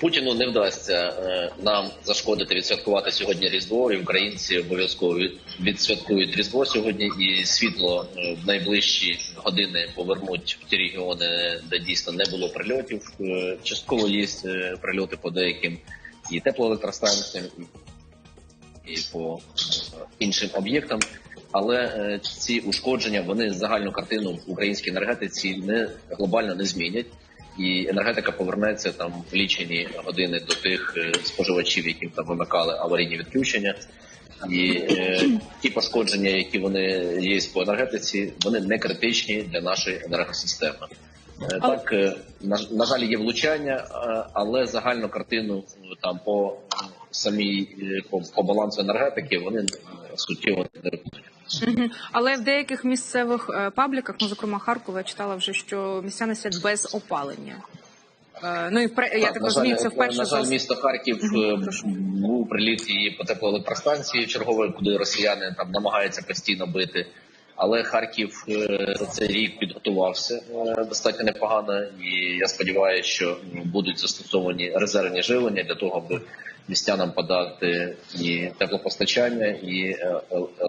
Путіну не вдасться е, нам зашкодити відсвяткувати сьогодні Різдво, і українці обов'язково відсвяткують Різдво сьогодні, і світло е, в найближчі години повернуть в ті регіони, де дійсно не було прильотів. Е, Частково є прильоти по деяким і теплоелектростанціям, і по іншим об'єктам. Але ці ушкодження вони загальну картину в українській енергетиці не глобально не змінять, і енергетика повернеться там в лічені години до тих е, споживачів, яким там вимикали аварійні відключення. І е, ті пошкодження, які вони є по енергетиці, вони не критичні для нашої енергосистеми. Е, Так, е, на, на жаль, є влучання, е, але загальну картину е, там по самій по, по балансу енергетики вони суттєво не Але в деяких місцевих е, пабліках, ну зокрема Харкова, я читала вже, що містяни сидять без опалення. Е, Ну і впре- я так на розумію, жаль, це вперше на жаль, ос- місто Харків Мгм, е, прошу. був приліт і по теплоелектростанції чергової, куди росіяни там намагаються постійно бити. Але Харків е, за цей рік підготувався е, достатньо непогано, і я сподіваюся, що м, будуть застосовані резервні живлення для того, аби містянам подати і теплопостачання, і е, е,